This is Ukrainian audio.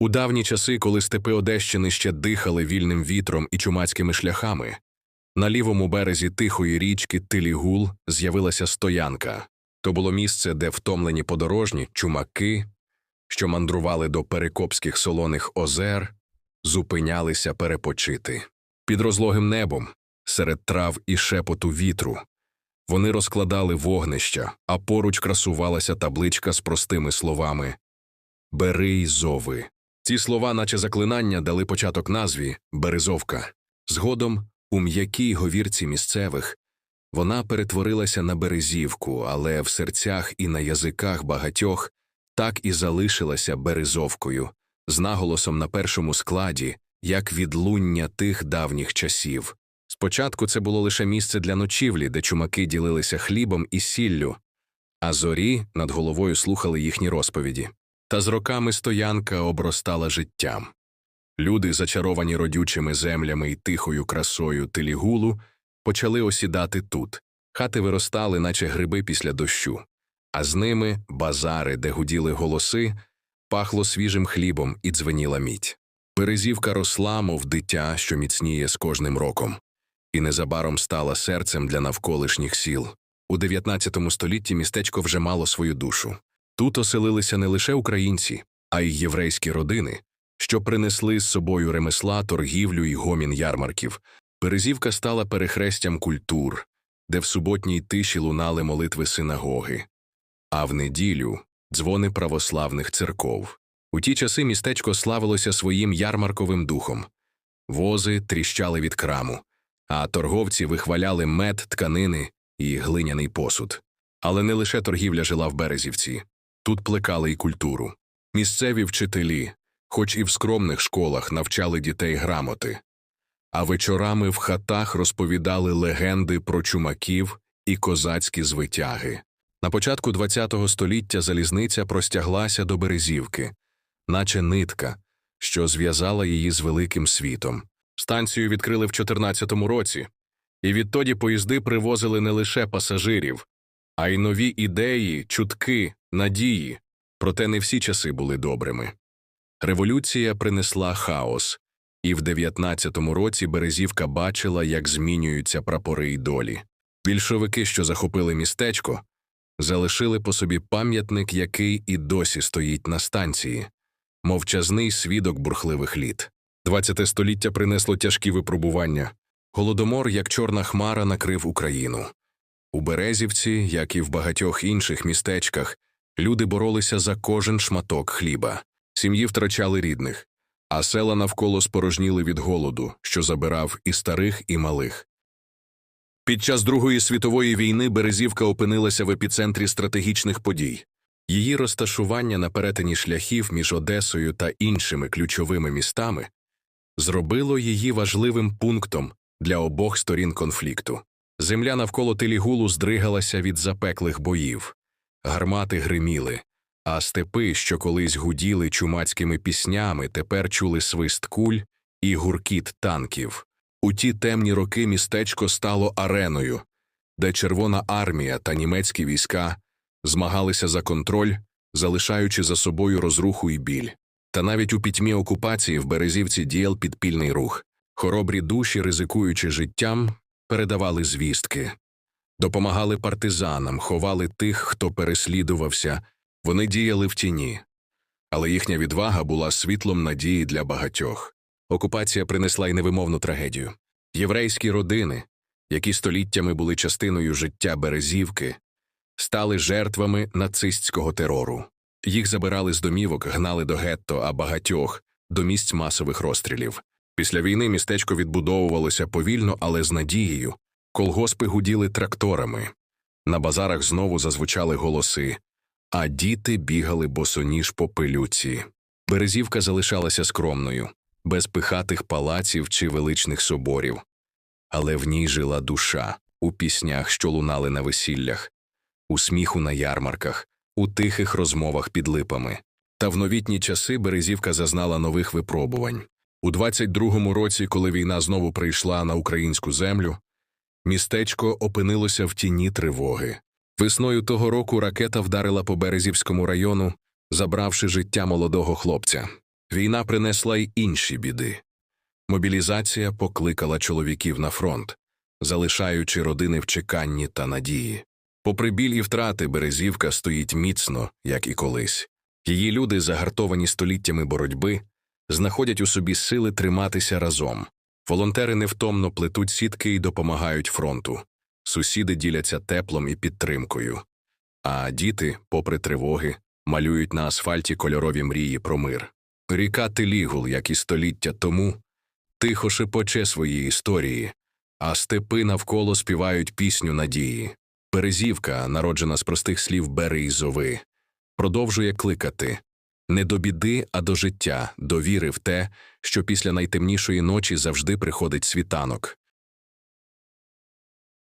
У давні часи, коли степи Одещини ще дихали вільним вітром і чумацькими шляхами, на лівому березі тихої річки Тилігул з'явилася стоянка. То було місце, де втомлені подорожні, чумаки, що мандрували до перекопських солоних озер, зупинялися перепочити. Під розлогим небом, серед трав і шепоту вітру, вони розкладали вогнища, а поруч красувалася табличка з простими словами Бери й зови. Ці слова, наче заклинання, дали початок назві Березовка. Згодом, у м'якій говірці місцевих, вона перетворилася на березівку, але в серцях і на язиках багатьох так і залишилася березовкою, з наголосом на першому складі, як відлуння тих давніх часів. Спочатку це було лише місце для ночівлі, де чумаки ділилися хлібом і сіллю, а зорі над головою слухали їхні розповіді. Та з роками стоянка обростала життям. Люди, зачаровані родючими землями і тихою красою тилігулу, почали осідати тут. Хати виростали, наче гриби після дощу, а з ними базари, де гуділи голоси, пахло свіжим хлібом і дзвеніла мідь. Березівка росла, мов дитя, що міцніє з кожним роком, і незабаром стала серцем для навколишніх сіл. У 19 столітті містечко вже мало свою душу. Тут оселилися не лише українці, а й єврейські родини, що принесли з собою ремесла, торгівлю і гомін ярмарків. Березівка стала перехрестям культур, де в суботній тиші лунали молитви синагоги, а в неділю дзвони православних церков. У ті часи містечко славилося своїм ярмарковим духом. Вози тріщали від краму, а торговці вихваляли мед, тканини і глиняний посуд. Але не лише торгівля жила в Березівці. Тут плекали й культуру. Місцеві вчителі, хоч і в скромних школах, навчали дітей грамоти, а вечорами в хатах розповідали легенди про чумаків і козацькі звитяги. На початку ХХ століття залізниця простяглася до Березівки, наче нитка, що зв'язала її з великим світом. Станцію відкрили в 14-му році, і відтоді поїзди привозили не лише пасажирів, а й нові ідеї, чутки, надії. Проте не всі часи були добрими. Революція принесла хаос, і в 19-му році Березівка бачила, як змінюються прапори й долі. Більшовики, що захопили містечко, залишили по собі пам'ятник, який і досі стоїть на станції мовчазний свідок бурхливих літ. ХХ століття принесло тяжкі випробування. Голодомор, як чорна хмара, накрив Україну. У Березівці, як і в багатьох інших містечках, люди боролися за кожен шматок хліба, сім'ї втрачали рідних, а села навколо спорожніли від голоду, що забирав і старих, і малих. Під час Другої світової війни Березівка опинилася в епіцентрі стратегічних подій. Її розташування на перетині шляхів між Одесою та іншими ключовими містами зробило її важливим пунктом для обох сторін конфлікту. Земля навколо Телігулу здригалася від запеклих боїв, гармати гриміли, а степи, що колись гуділи чумацькими піснями, тепер чули свист куль і гуркіт танків. У ті темні роки містечко стало ареною, де Червона армія та німецькі війська змагалися за контроль, залишаючи за собою розруху і біль. Та навіть у пітьмі окупації в Березівці діяв підпільний рух. Хоробрі душі, ризикуючи життям, передавали звістки, допомагали партизанам, ховали тих, хто переслідувався, вони діяли в тіні. Але їхня відвага була світлом надії для багатьох. Окупація принесла й невимовну трагедію. Єврейські родини, які століттями були частиною життя Березівки, стали жертвами нацистського терору. Їх забирали з домівок, гнали до гетто, а багатьох до місць масових розстрілів. Після війни містечко відбудовувалося повільно, але з надією. Колгоспи гуділи тракторами. На базарах знову зазвучали голоси, а діти бігали босоніж по пилюці. Березівка залишалася скромною, без пихатих палаців чи величних соборів. Але в ній жила душа у піснях, що лунали на весіллях, у сміху на ярмарках, у тихих розмовах під липами. Та в новітні часи Березівка зазнала нових випробувань. У 22-му році, коли війна знову прийшла на українську землю, містечко опинилося в тіні тривоги. Весною того року ракета вдарила по Березівському району, забравши життя молодого хлопця. Війна принесла й інші біди. Мобілізація покликала чоловіків на фронт, залишаючи родини в чеканні та надії. Попри біль втрати, Березівка стоїть міцно, як і колись. Її люди, загартовані століттями боротьби, знаходять у собі сили триматися разом. Волонтери невтомно плетуть сітки і допомагають фронту. Сусіди діляться теплом і підтримкою. А діти, попри тривоги, малюють на асфальті кольорові мрії про мир. Ріка Телігул, як і століття тому, тихо шепоче свої історії, а степи навколо співають пісню надії. Березівка, народжена з простих слів бери й зови, продовжує кликати не до біди, а до життя, до віри в те, що після найтемнішої ночі завжди приходить світанок.